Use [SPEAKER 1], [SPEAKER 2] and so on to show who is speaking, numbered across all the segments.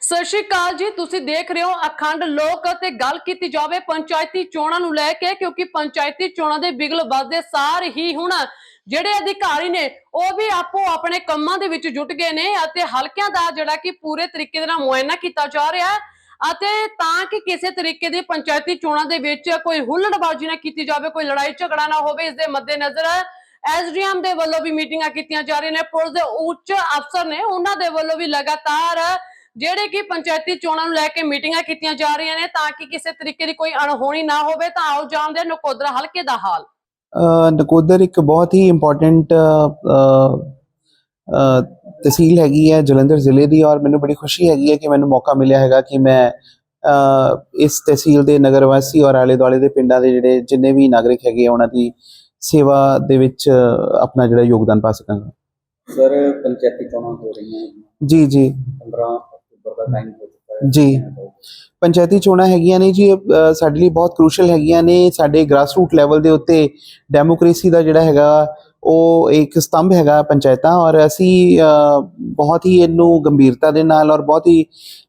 [SPEAKER 1] ਸਤਿ ਸ਼੍ਰੀ ਅਕਾਲ ਜੀ, ਤੁਸੀਂ ਦੇਖ ਰਹੇ ਹੋ ਅਖੰਡ ਲੋਕ ਅਤੇ ਗੱਲ ਕੀਤੀ ਜਾਵੇ ਪੰਚਾਇਤੀ ਚੋਣਾਂ ਨੂੰ ਲੈ ਕੇ, ਕਿਉਂਕਿ ਪੰਚਾਇਤੀ ਚੋਣਾਂ ਦੇ ਬਿਗਲ ਵੱਜਦੇ ਸਾਰ ਹੀ ਹੁਣ ਜਿਹੜੇ ਅਧਿਕਾਰੀ ਨੇ, ਉਹ ਵੀ ਆਪੋ ਆਪਣੇ ਕੰਮਾਂ ਦੇ ਵਿੱਚ ਜੁਟ ਗਏ ਨੇ ਅਤੇ ਹਲਕਿਆਂ ਦਾ ਜਿਹੜਾ ਕਿ ਪੂਰੇ ਤਰੀਕੇ ਦੇ ਨਾਲ ਮੁਆਇਨਾ ਕੀਤਾ ਜਾ ਰਿਹਾ ਹੈ ਅਤੇ ਤਾਂ ਕਿ ਕਿਸੇ ਤਰੀਕੇ ਦੀ ਪੰਚਾਇਤੀ ਚੋਣਾਂ ਦੇ ਵਿੱਚ ਕੋਈ ਹੁੱਲੜਬਾਜ਼ੀ ਨਾ ਕੀਤੀ ਜਾਵੇ, ਕੋਈ ਲੜਾਈ ਝਗੜਾ ਨਾ ਹੋਵੇ, ਇਸ ਦੇ ਮੱਦੇਨਜ਼ਰ ਐਸਡੀਐਮ ਦੇ ਵੱਲੋਂ ਵੀ ਮੀਟਿੰਗਾਂ ਕੀਤੀਆਂ ਜਾ ਰਹੀਆਂ ਨੇ, ਪੁਲਿਸ ਦੇ ਉੱਚ ਅਫਸਰ ਨੇ, ਉਹਨਾਂ ਦੇ ਵੱਲੋਂ ਵੀ ਲਗਾਤਾਰ ਜਿਹੜੇ ਕਿ ਪੰਚਾਇਤੀ ਚੋਣਾਂ ਨੂੰ ਲੈ ਕੇ ਮੀਟਿੰਗਾਂ ਕੀਤੀਆਂ ਜਾ ਰਹੀਆਂ ਨੇ ਤਾਂ ਕਿ ਕਿਸੇ ਤਰੀਕੇ ਦੀ ਕੋਈ ਅਣਹੋਣੀ ਨਾ ਹੋਵੇ ਤਾਂ ਆਓ ਜਾਣਦੇ ਹਾਂ ਨਕੋਦਰਾ ਹਲਕੇ ਦਾ ਹਾਲ।
[SPEAKER 2] ਅ, ਨਕੋਦਰ ਇੱਕ ਬਹੁਤ ਹੀ ਇੰਪੋਰਟੈਂਟ ਤਹਿਸੀਲ ਹੈਗੀ ਹੈ ਜਲੰਧਰ ਜ਼ਿਲ੍ਹੇ ਦੀ ਔਰ ਮੈਨੂੰ ਬੜੀ ਖੁਸ਼ੀ ਹੈਗੀ ਹੈ ਕਿ ਮੈਨੂੰ ਮੌਕਾ ਮਿਲਿਆ ਹੈਗਾ ਕਿ ਮੈਂ ਅ, ਇਸ ਤਹਿਸੀਲ ਦੇ ਨਗਰ ਵਾਸੀ ਔਰ ਆਲੇ ਦੁਆਲੇ ਦੇ ਪਿੰਡਾਂ ਦੇ ਜਿਹੜੇ ਜਿੰਨੇ ਵੀ ਨਾਗਰਿਕ ਹੈਗੇ ਆ, ਉਹਨਾਂ ਦੀ ਸੇਵਾ ਦੇ ਵਿੱਚ ਆਪਣਾ ਜਿਹੜਾ ਯੋਗਦਾਨ ਪਾ ਸਕਾਂਗਾ।
[SPEAKER 3] ਸਰ ਪੰਚਾਇਤੀ ਚੋਣਾਂ ਹੋ ਰਹੀਆਂ।
[SPEAKER 2] ਜੀ ਜੀ।
[SPEAKER 3] 15 ਅਕਤੂਬਰ ਦਾ ਟਾਈਮ ਹੋ ਚੁੱਕਾ
[SPEAKER 2] ਜੀ। ਪੰਚਾਇਤੀ ਚੋਣਾਂ ਹੈਗੀਆਂ ਨੇ ਜੀ ਸਾਡੇ ਲਈ ਬਹੁਤ ਕ੍ਰੂਸ਼ਲ ਹੈਗੀਆਂ ਨੇ। ਸਾਡੇ ਗ੍ਰਾਸਰੂਟ ਲੈਵਲ ਦੇ ਉੱਤੇ ਡੈਮੋਕ੍ਰੇਸੀ ਦਾ ਜਿਹੜਾ ਹੈਗਾ ਉਹ ਇੱਕ ਸਤੰਭ ਹੈਗਾ ਪੰਚਾਇਤਾਂ ਔਰ ਅਸੀਂ ਬਹੁਤ ਹੀ ਇਹਨੂੰ ਗੰਭੀਰਤਾ ਦੇ ਨਾਲ ਔਰ ਬਹੁਤ ਹੀ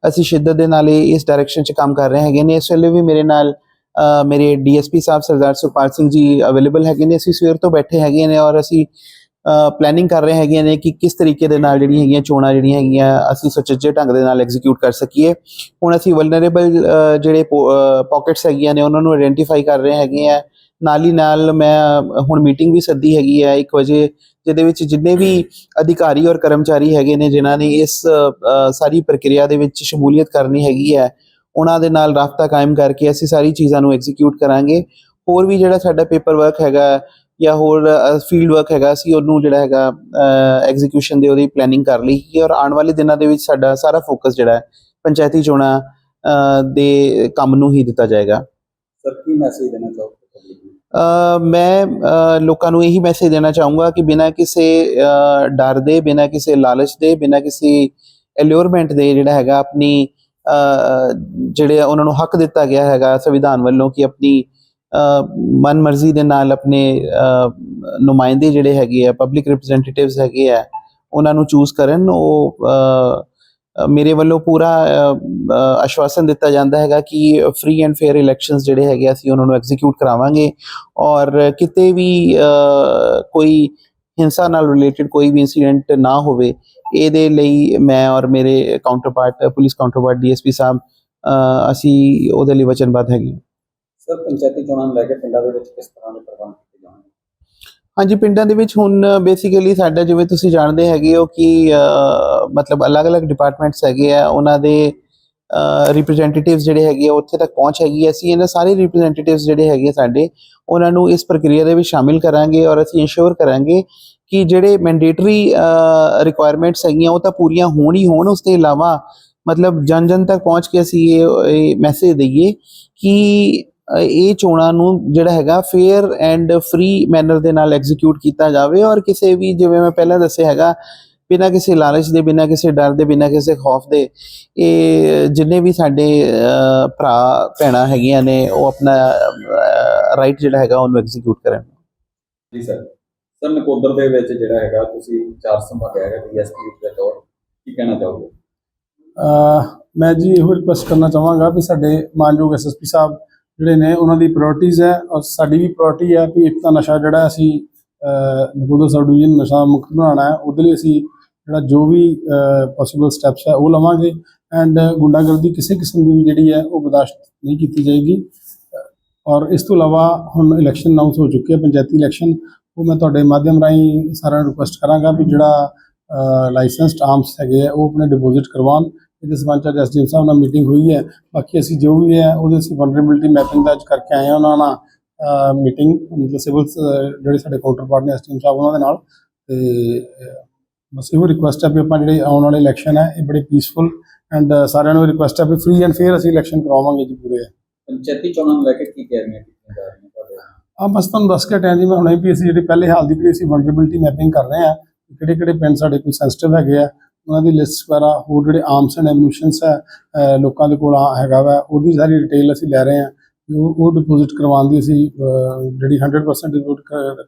[SPEAKER 2] ਅਸੀਂ ਸ਼ਿੱਦਤ ਦੇ ਨਾਲ ਇਹ- ਇਸ ਡਾਇਰੈਕਸ਼ਨ 'ਚ ਕੰਮ ਕਰ ਰਹੇ ਹੈਗੇ ਨੇ। ਇਸ ਵੇਲੇ ਵੀ ਮੇਰੇ ਨਾਲ ਅ, ਮੇਰੇ ਡੀਐਸਪੀ ਸਾਹਿਬ ਸਰਦਾਰ ਸੁਖਪਾਲ ਸਿੰਘ ਜੀ ਅਵੇਲੇਬਲ ਹੈਗੇ ਨੇ। ਅਸੀਂ ਸਵੇਰ ਤੋਂ ਬੈਠੇ ਹੈਗੇ ਨੇ ਔਰ ਅਸੀਂ ਪਲੈਨਿੰਗ ਕਰ ਰਹੇ ਹੈਗੇ ਨੇ ਕਿ ਕਿਸ ਤਰੀਕੇ ਦੇ ਨਾਲ ਜਿਹੜੀਆਂ ਹੈਗੀਆਂ ਚੋਣਾਂ ਜਿਹੜੀਆਂ ਹੈਗੀਆਂ ਅਸੀਂ ਸੁਚੱਜੇ ਢੰਗ ਦੇ ਨਾਲ ਐਗਜ਼ੀਕਿਊਟ ਕਰ ਸਕੀਏ। ਹੁਣ ਅਸੀਂ ਵਲਨਰੇਬਲ ਜਿਹੜੇ ਪਾਕਟਸ ਹੈਗੀਆਂ ਨੇ ਉਹਨਾਂ ਨੂੰ ਆਇਡੈਂਟੀਫਾਈ ਕਰ ਰਹੇ ਹੈਗੇ ਆ। ਨਾਲ ਹੀ ਨਾਲ ਮੈਂ ਹੁਣ ਮੀਟਿੰਗ ਵੀ ਸੱਦੀ ਹੈਗੀ ਹੈ 1 ਵਜੇ, ਜਿਹਦੇ ਵਿੱਚ ਜਿੰਨੇ ਵੀ ਅਧਿਕਾਰੀ ਔਰ ਕਰਮਚਾਰੀ ਹੈਗੇ ਨੇ ਜਿਨ੍ਹਾਂ ਨੇ ਇਸ ਸਾਰੀ ਪ੍ਰਕਿਰਿਆ ਦੇ ਵਿੱਚ ਸ਼ਮੂਲੀਅਤ ਕਰਨੀ ਹੈਗੀ ਹੈ ਉਹਨਾਂ ਦੇ ਨਾਲ ਰਾਬਤਾ ਕਾਇਮ ਕਰਕੇ ਅਸੀਂ ਸਾਰੀ ਚੀਜ਼ਾਂ ਨੂੰ ਐਗਜ਼ੀਕਿਊਟ ਕਰਾਂਗੇ। ਹੋਰ ਵੀ ਜਿਹੜਾ ਸਾਡਾ ਪੇਪਰ ਵਰਕ ਹੈਗਾ ਜਾਂ ਹੋਰ ਫੀਲਡ ਵਰਕ ਹੈਗਾ ਅਸੀਂ ਉਹਨੂੰ ਜਿਹੜਾ ਹੈਗਾ ਐਗਜ਼ੀਕਿਊਸ਼ਨ ਦੇ ਉਹਦੀ ਪਲੈਨਿੰਗ ਕਰ ਲਈ ਹੈ ਔਰ ਆਉਣ ਵਾਲੇ ਦਿਨਾਂ ਦੇ ਵਿੱਚ ਸਾਡਾ ਸਾਰਾ ਫੋਕਸ ਜਿਹੜਾ ਹੈ ਪੰਚਾਇਤੀ ਚੋਣਾਂ ਦੇ ਕੰਮ ਨੂੰ ਹੀ ਦਿੱਤਾ ਜਾਏਗਾ।
[SPEAKER 3] ਸਰ ਕੀ ਮੈਸੇਜ ਦੇਣਾ ਚਾਹੋਗੇ
[SPEAKER 2] ਮੈਂ ਲੋਕਾਂ ਨੂੰ ਇਹੀ ਮੈਸੇਜ ਦੇਣਾ ਚਾਹੂੰਗਾ ਕਿ ਬਿਨਾਂ ਕਿਸੇ ਡਰ ਦੇ ਬਿਨਾਂ ਕਿਸੇ ਲਾਲਚ ਦੇ ਬਿਨਾਂ ਕਿਸੇ ਐਲਿਓਰਮੈਂਟ ਦੇ ਜਿਹੜਾ ਹੈਗਾ ਆਪਣੀ ਜਿਹੜੇ ਉਹਨਾਂ ਨੂੰ ਹੱਕ ਦਿੱਤਾ ਗਿਆ ਹੈਗਾ ਸੰਵਿਧਾਨ ਵੱਲੋਂ ਕਿ ਆਪਣੀ ਮਨਮਰਜ਼ੀ ਦੇ ਨਾਲ ਆਪਣੇ ਅ, ਨੁਮਾਇੰਦੇ ਜਿਹੜੇ ਹੈਗੇ ਆ ਪਬਲਿਕ ਰਿਪਰੈਜ਼ੈਂਟੇਟਿਵਸ ਹੈਗੇ ਆ ਉਹਨਾਂ ਨੂੰ ਚੂਜ਼ ਕਰਨ ਉਹ ਮੇਰੇ ਵੱਲੋਂ ਪੂਰਾ ਆਸ਼ਵਾਸਨ ਦਿੱਤਾ ਜਾਂਦਾ ਹੈਗਾ ਕਿ ਫ੍ਰੀ ਐਂਡ ਫੇਅਰ ਇਲੈਕਸ਼ਨਸ ਜਿਹੜੇ ਹੈਗੇ ਅਸੀਂ ਉਹਨਾਂ ਨੂੰ ਐਗਜ਼ੀਕਿਊਟ ਕਰਾਵਾਂਗੇ ਔਰ ਕਿਤੇ ਵੀ ਕੋਈ ਹਿੰਸਾ ਨਾਲ ਰਿਲੇਟਡ ਕੋਈ ਵੀ ਇਨਸੀਡੈਂਟ ਨਾ ਹੋਵੇ ਇਹਦੇ ਲਈ ਮੈਂ ਔਰ ਮੇਰੇ ਕਾਊਂਟਰਪਾਰਟ ਪੁਲਿਸ ਕਾਊਂਟਰਪਾਰਟ ਡੀਐਸਪੀ ਸਾਹਿਬ ਅਸੀਂ ਉਹਦੇ ਲਈ ਵਚਨਬੱਧ ਹੈਗੇ ਹਾਂ।
[SPEAKER 3] ਸਰ, ਪੰਚਾਇਤੀ ਚੋਣਾਂ ਨੂੰ ਲੈ ਕੇ ਪਿੰਡਾਂ ਦੇ ਵਿੱਚ ਕਿਸ ਤਰ੍ਹਾਂ ਦੇ ਪ੍ਰਬੰਧ ਕੀਤੇ ਜਾਣਗੇ?
[SPEAKER 2] ਹਾਂਜੀ, ਪਿੰਡਾਂ ਦੇ ਵਿੱਚ ਹੁਣ ਬੇਸਿਕਲੀ ਸਾਡਾ ਜਿਵੇਂ ਤੁਸੀਂ ਜਾਣਦੇ ਹੈਗੇ ਹੋ ਕਿ ਮਤਲਬ ਅਲੱਗ-ਅਲੱਗ ਡਿਪਾਰਟਮੈਂਟਸ ਹੈਗੇ ਆ, ਉਹਨਾਂ ਦੇ ਰਿਪਰੈਜ਼ੈਂਟੇਟਿਵਸ ਜਿਹੜੇ ਹੈਗੇ ਆ, ਉੱਥੇ ਤੱਕ ਪਹੁੰਚ ਹੈਗੀ ਅਸੀਂ ਇਹਨਾਂ ਸਾਰੇ ਰਿਪਰੈਜ਼ੈਂਟੇਟਿਵਸ ਜਿਹੜੇ ਹੈਗੇ ਆ ਸਾਡੇ, ਉਹਨਾਂ ਨੂੰ ਇਸ ਪ੍ਰਕਿਰਿਆ ਦੇ ਵਿੱਚ ਸ਼ਾਮਿਲ ਕਰਾਂਗੇ ਔਰ ਅਸੀਂ ਇਨਸ਼ੋਰ ਕਰਾਂਗੇ ਕਿ ਜਿਹੜੇ ਮੈਂਡੇਟਰੀ ਰਿਕੁਆਇਰਮੈਂਟਸ ਹੈਗੀਆਂ, ਉਹ ਤਾਂ ਪੂਰੀਆਂ ਹੋਣ ਹੀ ਹੋਣ। ਉਸ ਤੋਂ ਇਲਾਵਾ ਮਤਲਬ ਜਨ ਜਨ ਤੱਕ ਪਹੁੰਚ ਕੇ ਅਸੀਂ ਇਹ ਮੈਸੇਜ ਦਈਏ ਕਿ ਇਹ ਚੋਣਾਂ ਨੂੰ ਜਿਹੜਾ ਹੈਗਾ ਫੇਅਰ ਐਂਡ ਫ੍ਰੀ ਮੈਨਰ ਦੇ ਨਾਲ ਐਗਜ਼ੀਕਿਊਟ ਕੀਤਾ ਜਾਵੇ ਔਰ ਕਿਸੇ ਵੀ ਜਿਵੇਂ ਮੈਂ ਪਹਿਲਾਂ ਦੱਸਿਆ ਹੈਗਾ ਬਿਨਾਂ ਕਿਸੇ ਲਾਲਚ ਦੇ ਬਿਨਾਂ ਕਿਸੇ ਡਰ ਦੇ ਬਿਨਾਂ ਕਿਸੇ ਖੌਫ ਦੇ ਇਹ ਜਿੰਨੇ ਵੀ ਸਾਡੇ ਭਰਾ ਭੈਣਾਂ ਹੈਗੀਆਂ ਨੇ ਉਹ ਆਪਣਾ ਰਾਈਟ ਜਿਹੜਾ ਹੈਗਾ ਉਹਨੂੰ ਐਗਜ਼ੀਕਿਊਟ ਕਰਨ।
[SPEAKER 3] ਜੀ ਸਰ ਸਰ ਨਕੋਦਰ ਦੇ ਵਿੱਚ ਜਿਹੜਾ ਹੈਗਾ ਤੁਸੀਂ ਚਾਰ ਸੰਭਾਲਿਆ ਹੈਗਾ ਡੀਐਸਪੀ ਦੇ ਤੌਰ ਕੀ ਕਹਿਣਾ ਚਾਹੋਗੇ?
[SPEAKER 4] ਮੈਂ ਜੀ ਇਹੋ ਰਿਕੁਐਸਟ ਕਰਨਾ ਚਾਹਾਂਗਾ ਵੀ ਸਾਡੇ ਮਾਨਯੋਗ ਐਸਐਸਪੀ ਸਾਹਿਬ ਜਿਹੜੇ ਨੇ, ਉਹਨਾਂ ਦੀ ਪ੍ਰਾਇੋਰਟੀਜ਼ ਹੈ ਔਰ ਸਾਡੀ ਵੀ ਪ੍ਰਾਇੋਰਟੀ ਹੈ ਵੀ ਇੱਕ ਤਾਂ ਨਸ਼ਾ ਜਿਹੜਾ ਅਸੀਂ ਨਕੋਦਰ ਸਬ ਡਿਵੀਜ਼ਨ ਨਸ਼ਾ ਮੁਕਤ ਬਣਾਉਣਾ ਹੈ, ਉਹਦੇ ਲਈ ਅਸੀਂ ਜਿਹੜਾ ਜੋ ਵੀ ਪੋਸੀਬਲ ਸਟੈਪਸ ਹੈ ਉਹ ਲਵਾਂਗੇ ਐਂਡ ਗੁੰਡਾਗਰਦੀ ਕਿਸੇ ਕਿਸਮ ਦੀ ਵੀ ਜਿਹੜੀ ਹੈ ਉਹ ਬਰਦਾਸ਼ਤ ਨਹੀਂ ਕੀਤੀ ਜਾਏਗੀ। ਔਰ ਇਸ ਤੋਂ ਇਲਾਵਾ ਹੁਣ ਇਲੈਕਸ਼ਨ ਅਨਾਉਂਸ ਹੋ ਚੁੱਕੇ ਹੈ, ਪੰਚਾਇਤੀ ਇਲੈਕਸ਼ਨ ਉਹ ਮੈਂ ਤੁਹਾਡੇ ਮਾਧਿਅਮ ਰਾਹੀਂ ਸਾਰਿਆਂ ਨੂੰ ਰਿਕੁਐਸਟ ਕਰਾਂਗਾ ਵੀ ਜਿਹੜਾ ਲਾਇਸੈਂਸਡ ਆਰਮਸ ਹੈਗੇ ਆ, ਉਹ ਆਪਣੇ ਡਿਪੋਜ਼ਿਟ ਕਰਵਾਉਣ ਇਹਦੇ ਸੰਬੰਧ ਚ ਐਸਡੀਐਮ ਸਾਹਿਬ ਨਾਲ ਮੀਟਿੰਗ ਹੋਈ ਹੈ। ਬਾਕੀ ਅਸੀਂ ਜੋ ਵੀ ਹੈ ਉਹਦੇ ਅਸੀਂ ਵਨਰੇਬਿਲਟੀ ਮੈਪਿੰਗ ਦਾ ਅੱਜ ਕਰਕੇ ਆਏ ਹਾਂ ਉਹਨਾਂ ਨਾਲ। ਮੀਟਿੰਗ ਮਤਲਬ ਸਿਵਲ ਜਿਹੜੇ ਸਾਡੇ ਕਾਊਂਟਰਪਾਰਟ ਨੇ ਐਸਡੀਐਮ ਸਾਹਿਬ ਉਹਨਾਂ ਦੇ ਨਾਲ। ਤੇ ਬਸ ਇਹੋ ਰਿਕੁਐਸਟ ਹੈ ਵੀ ਆਪਾਂ ਜਿਹੜੇ ਆਉਣ ਵਾਲੇ ਇਲੈਕਸ਼ਨ ਹੈ ਇਹ ਬੜੇ ਪੀਸਫੁਲ ਐਂਡ ਸਾਰਿਆਂ ਨੂੰ ਰਿਕੁਐਸਟ ਹੈ ਵੀ ਫ੍ਰੀ ਐਂਡ ਫੇਅਰ ਅਸੀਂ ਇਲੈਕਸ਼ਨ ਕਰਵਾਵਾਂਗੇ ਜੀ ਪੂਰੇ।
[SPEAKER 3] ਪੰਚਾਇਤੀ ਚੋਣਾਂ ਨੂੰ ਲੈ ਕੇ ਕੀ ਤਿਆਰੀਆਂ ਕੀਤੀਆਂ ਜਾ ਰਹੀਆਂ
[SPEAKER 4] ਆ ਬਸ ਤੁਹਾਨੂੰ ਦੱਸ ਕੇ ਹਟਿਆ ਜੀ ਮੈਂ ਹੁਣੇ ਵੀ ਅਸੀਂ ਜਿਹੜੀ ਪਹਿਲੇ ਹਾਲ ਦੀ ਜਿਹੜੀ ਅਸੀਂ ਵਨਰੇਬਿਲਟੀ ਮੈਪਿੰਗ ਕਰ ਰਹੇ ਹਾਂ ਕਿਹੜੇ ਕਿਹੜੇ ਪਿੰਡ ਸਾਡੇ ਕੋਲ ਸੈਂਸਿਟਿਵ ਹੈਗੇ ਆ ਉਹਨਾਂ ਦੀ ਲਿਸਟ ਵਗੈਰਾ ਹੋਰ ਜਿਹੜੇ ਆਰਮਸ ਐਂਡ ਐਮਿਊਸ਼ਨਸ ਹੈ ਲੋਕਾਂ ਦੇ ਕੋਲ ਹੈਗਾ ਵਾ ਉਹਦੀ ਸਾਰੀ ਡਿਟੇਲ ਅਸੀਂ ਲੈ ਰਹੇ ਹਾਂ। ਉਹ ਡਿਪੋਜ਼ਿਟ ਕਰਵਾਉਣ ਦੀ ਅਸੀਂ ਜਿਹੜੀ 100% ਡਿਪੋਜ਼ਿਟ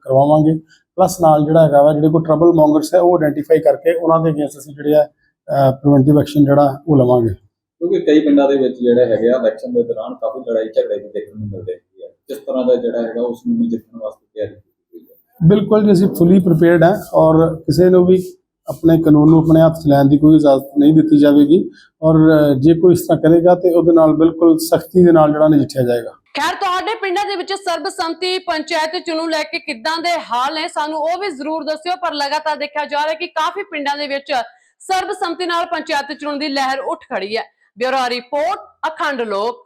[SPEAKER 4] ਕਰਵਾਵਾਂਗੇ। ਪਲੱਸ ਨਾਲ ਜਿਹੜਾ ਹੈਗਾ ਵਾ ਜਿਹੜੇ ਕੋਈ ਟਰਬਲ ਮੌਂਗਰਸ ਹੈ ਉਹ ਆਇਡੈਂਟੀਫਾਈ ਕਰਕੇ ਉਹਨਾਂ ਦੇ ਅਗੇਂਸਟ ਅਸੀਂ ਜਿਹੜੇ ਆ ਪ੍ਰੀਵੈਂਟਿਵ ਐਕਸ਼ਨ ਜਿਹੜਾ ਉਹ ਲਵਾਂਗੇ।
[SPEAKER 3] ਕਿਉਂਕਿ ਕਈ ਪਿੰਡਾਂ ਦੇ ਵਿੱਚ ਜਿਹੜੇ ਹੈਗੇ ਆ ਇਲੈਕਸ਼ਨ ਦੇ ਦੌਰਾਨ ਕਾਫੀ ਲੜਾਈ ਝਗੜੇ ਵੀ ਦੇਖਣ ਨੂੰ ਮਿਲਦੇ ਆ। ਕਿਸ ਤਰ੍ਹਾਂ ਦਾ ਜਿਹੜਾ ਹੈਗਾ ਉਸ ਨੂੰ ਜਿੱਤਣ ਵਾਸਤੇ ਤਿਆਰੀ ਕੀਤੀ ਗਈ ਹੈ।
[SPEAKER 4] ਬਿਲਕੁਲ ਜੀ ਅਸੀਂ ਫੁੱਲੀ ਪ੍ਰੀਪੇਅਰਡ ਹੈ ਔਰ ਕਿਸੇ ਨੂੰ ਵੀ ਆਪਣੇ ਕਾਨੂੰਨ ਨੂੰ ਆਪਣੇ ਹੱਥ 'ਚ ਲੈਣ ਦੀ ਕੋਈ ਇਜਾਜ਼ਤ ਨਹੀਂ ਦਿੱਤੀ ਜਾਵੇਗੀ ਔਰ ਜੇ ਕੋਈ ਇਸ ਤਰ੍ਹਾਂ ਕਰੇਗਾ ਤੇ ਉਹਦੇ ਨਾਲ ਬਿਲਕੁਲ ਸਖਤੀ ਦੇ ਨਾਲ ਜਿਹੜਾ ਨਜਿੱਠਿਆ ਜਾਏਗਾ।
[SPEAKER 1] ਖੈਰ, ਤੁਹਾਡੇ ਪਿੰਡਾਂ ਦੇ ਵਿੱਚ ਸਰਬਸੰਮਤੀ ਪੰਚਾਇਤ ਚੋਣ ਲੈ ਕੇ ਕਿੱਦਾਂ ਦੇ ਹਾਲ ਨੇ ਸਾਨੂੰ ਉਹ ਵੀ ਜ਼ਰੂਰ ਦੱਸਿਓ, ਪਰ ਲਗਾਤਾਰ ਦੇਖਿਆ ਜਾ ਰਿਹਾ ਕਿ ਕਾਫੀ ਪਿੰਡਾਂ ਦੇ ਵਿੱਚ ਸਰਬਸੰਮਤੀ ਨਾਲ ਪੰਚਾਇਤ ਚੁਣਨ ਦੀ ਲਹਿਰ ਉੱਠ ਖੜੀ ਹੈ। ਬਿਊਰੋ ਰਿਪੋਰਟ, ਅਖੰਡ ਲੋਕ।